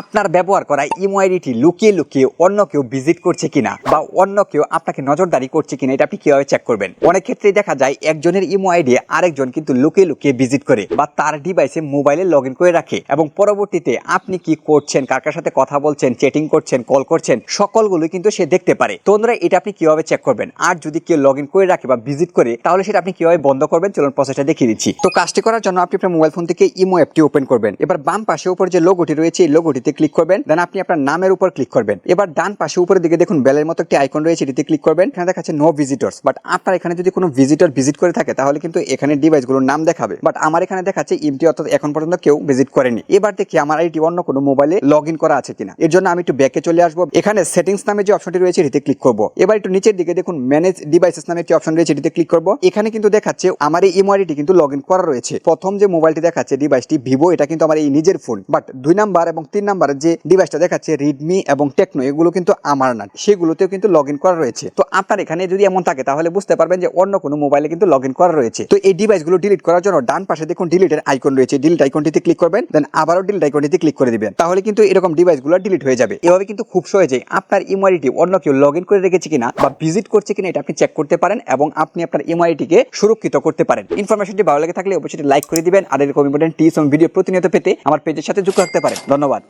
আপনার ব্যবহার করা ইমো আইডিটি লুকিয়ে লুকিয়ে অন্য কেউ ভিজিট করছে কিনা বা অন্য কেউ আপনাকে নজরদারি করছে কিনা, এটা আপনি কীভাবে চেক করবেন? অনেক ক্ষেত্রে দেখা যায় একজনের ইমো আইডি আরেকজন কিন্তু লুকিয়ে লুকিয়ে ভিজিট করে বা তার ডিভাইসে মোবাইলে লগ করে রাখে এবং পরবর্তীতে আপনি কি করছেন, কার সাথে কথা বলছেন চেটিং করছেন কল করছেন সকলগুলো কিন্তু সে দেখতে পারে। তো বন্ধুরা, এটা আপনি কীভাবে চেক করবেন? আর যদি কেউ লগ করে রাখে বা ভিজিট করে, তাহলে সেটা আপনি কীভাবে বন্ধ করবেন? চলুন প্রসেসটা দেখিয়ে দিচ্ছি। তো কাজটি করার জন্য আপনি আপনার মোবাইল ফোন থেকে ইমো অ্যাপটি ওপেন করবেন। এবার বাম পাশে উপর যে লোগোটি রয়েছে, এই লোগোটিতে ক্লিক করবেন দেন আপনি আপনার নামের উপর ক্লিক করবেন। এবার ডান পাশে উপরের দিকে দেখুন বেলের মতো একটি আইকন রয়েছে, এটিতে ক্লিক করবেন। এখানে দেখাচ্ছে নো ভিজিটর্স বাট আপনার এখানে যদি কোনো ভিজিটর ভিজিট করে থাকে, তাহলে কিন্তু এখানে ডিভাইসগুলোর নাম দেখাবে। বাট আমার এখানে দেখাচ্ছে ইমটি অর্থাৎ এখন পর্যন্ত কেউ ভিজিট করেনি। এবার দেখি আমার আইটি অন্য কোনো মোবাইলে লগ করা আছে কিনা। এর জন্য আমি একটু ব্যাকে চলে আসব। এখানে সেটিংস নামে যে অপশনটি রয়েছে, এটিতে ক্লিক করব। এবার একটু নিচের দিকে দেখুন ম্যানেজ ডিভাইসেস নামে একটি অপশন রয়েছে, এটিতে ক্লিক করব। এখানে কিন্তু দেখাচ্ছে আমার এই ইমো আইডিটি কিন্তু লগ করা রয়েছে। প্রথম যে মোবাইলটি দেখাচ্ছে ডিভাইসটি ভিভো, এটা কিন্তু আমার এই নিজের ফোন বাট দুই নাম্বার এবং তিন নাম্বারের যে ডিভাইসটা দেখাচ্ছে রিডমি এবং টেকনো এগুলো কিন্তু আমার না। সেগুলোতেও কিন্তু লগ করা রয়েছে। তো আপনার এখানে যদি এমন থাকে, তাহলে বুঝতে পারবেন যে অন্য কোনো মোবাইলে কিন্তু লগ করা রয়েছে। তো এই ডিভাইসগুলো ডিলিট করার জন্য ডান পাশে দেখুন ডিলিটের আইকন রয়েছে। ডিলিট আইকনটিতে ক্লিক করবেন দেন আবারও ডিলিট আইকনটিতে ক্লিক করে দিবেন। তাহলে কিন্তু এরকম ডিভাইসগুলো ডিলিট হয়ে যাবে। এভাবে কিন্তু খুব সহজে আপনার ইমোআইডিটি অন্য কেউ লগ করে রেখেছে কিনা বা ভিজিট করছে কিনা এটা আপনি চেক করতে পারেন এবং আপনি আপনার ইমোআইডিকে সুরক্ষিত করতে পারেন। ইনফরমেশনটি ভালো লেগে থাকলে অবশ্যই লাইক করে দিবেন। আর এরকম ইম্পর্টেন্ট টিপস এবং ভিডিও প্রতিনিয়ত পেতে আমার পেজের সাথে যুক্ত থাকতে পারেন। ধন্যবাদ।